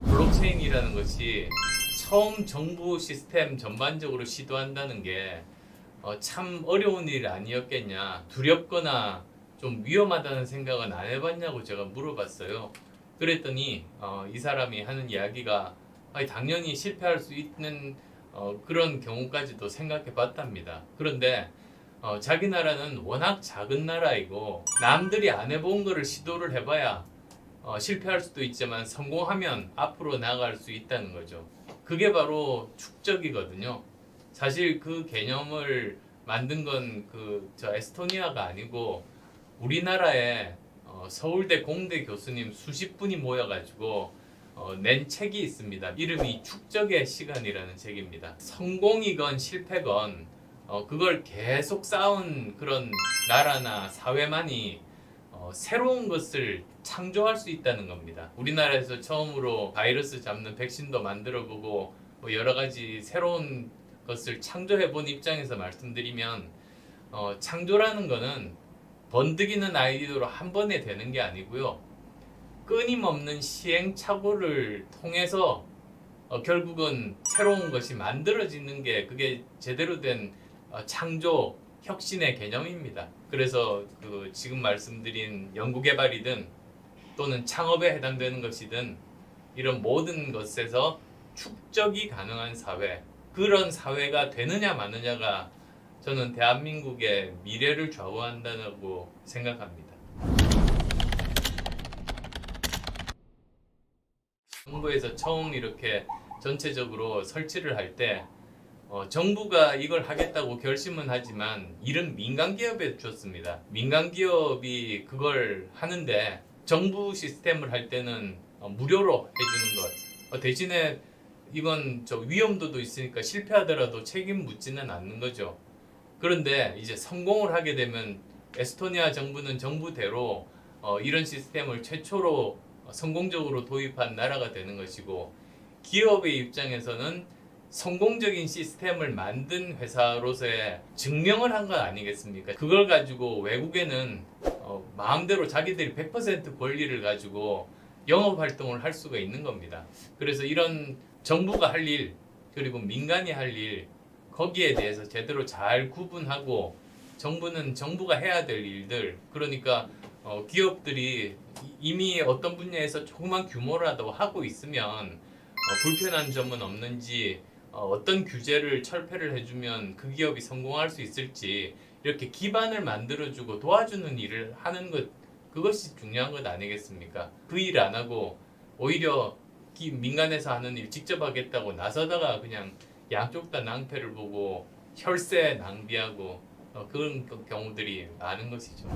블록체인이라는 것이 처음 정부 시스템 전반적으로 시도한다는 게 어, 참 어려운 일 아니었겠냐 두렵거나 좀 위험하다는 생각은 안 해봤냐고 제가 물어봤어요. 그랬더니 어, 이 사람이 하는 이야기가 아니, 당연히 실패할 수 있는 어, 그런 경우까지도 생각해 봤답니다. 그런데 어, 자기 나라는 워낙 작은 나라이고 남들이 안 해본 거를 시도를 해봐야 어, 실패할 수도 있지만 성공하면 앞으로 나아갈 수 있다는 거죠. 그게 바로 축적이거든요. 사실 그 개념을 만든 건 그 저 에스토니아가 아니고 우리나라에 어, 서울대 공대 교수님 수십 분이 모여가지고 어, 낸 책이 있습니다. 이름이 축적의 시간이라는 책입니다. 성공이건 실패건 어, 그걸 계속 쌓은 그런 나라나 사회만이 어, 새로운 것을 창조할 수 있다는 겁니다. 우리나라에서 처음으로 바이러스 잡는 백신도 만들어 보고 뭐 여러 가지 새로운 것을 창조해 본 입장에서 말씀드리면 어, 창조라는 거는 번득이는 아이디어로 한 번에 되는 게 아니고요. 끊임없는 시행착오를 통해서 어, 결국은 새로운 것이 만들어지는 게 그게 제대로 된 어, 창조 혁신의 개념입니다. 그래서 그 지금 말씀드린 연구개발이든 또는 창업에 해당되는 것이든 이런 모든 것에서 축적이 가능한 사회 그런 사회가 되느냐 마느냐가 저는 대한민국의 미래를 좌우한다고 생각합니다. 정부에서 처음 이렇게 전체적으로 설치를 할때 어, 정부가 이걸 하겠다고 결심은 하지만 일은 민간 기업에 줬습니다. 민간 기업이 그걸 하는데 정부 시스템을 할 때는 어, 무료로 해주는 것. 어, 대신에 이건 저 위험도도 있으니까 실패하더라도 책임 묻지는 않는 거죠. 그런데 이제 성공을 하게 되면 에스토니아 정부는 정부대로 어, 이런 시스템을 최초로 어, 성공적으로 도입한 나라가 되는 것이고 기업의 입장에서는 성공적인 시스템을 만든 회사로서의 증명을 한 건 아니겠습니까? 그걸 가지고 외국에는 어, 마음대로 자기들이 100% 권리를 가지고 영업 활동을 할 수가 있는 겁니다. 그래서 이런 정부가 할 일, 그리고 민간이 할 일, 거기에 대해서 제대로 잘 구분하고 정부는 정부가 해야 될 일들, 그러니까 어, 기업들이 이미 어떤 분야에서 조그만 규모라도 하고 있으면 어, 불편한 점은 없는지 어, 어떤 규제를 철폐를 해주면 그 기업이 성공할 수 있을지 이렇게 기반을 만들어주고 도와주는 일을 하는 것 그것이 중요한 것 아니겠습니까? 그 일 안 하고 오히려 기- 민간에서 하는 일 직접 하겠다고 나서다가 그냥 양쪽 다 낭패를 보고 혈세 낭비하고 어, 그런 경우들이 많은 것이죠.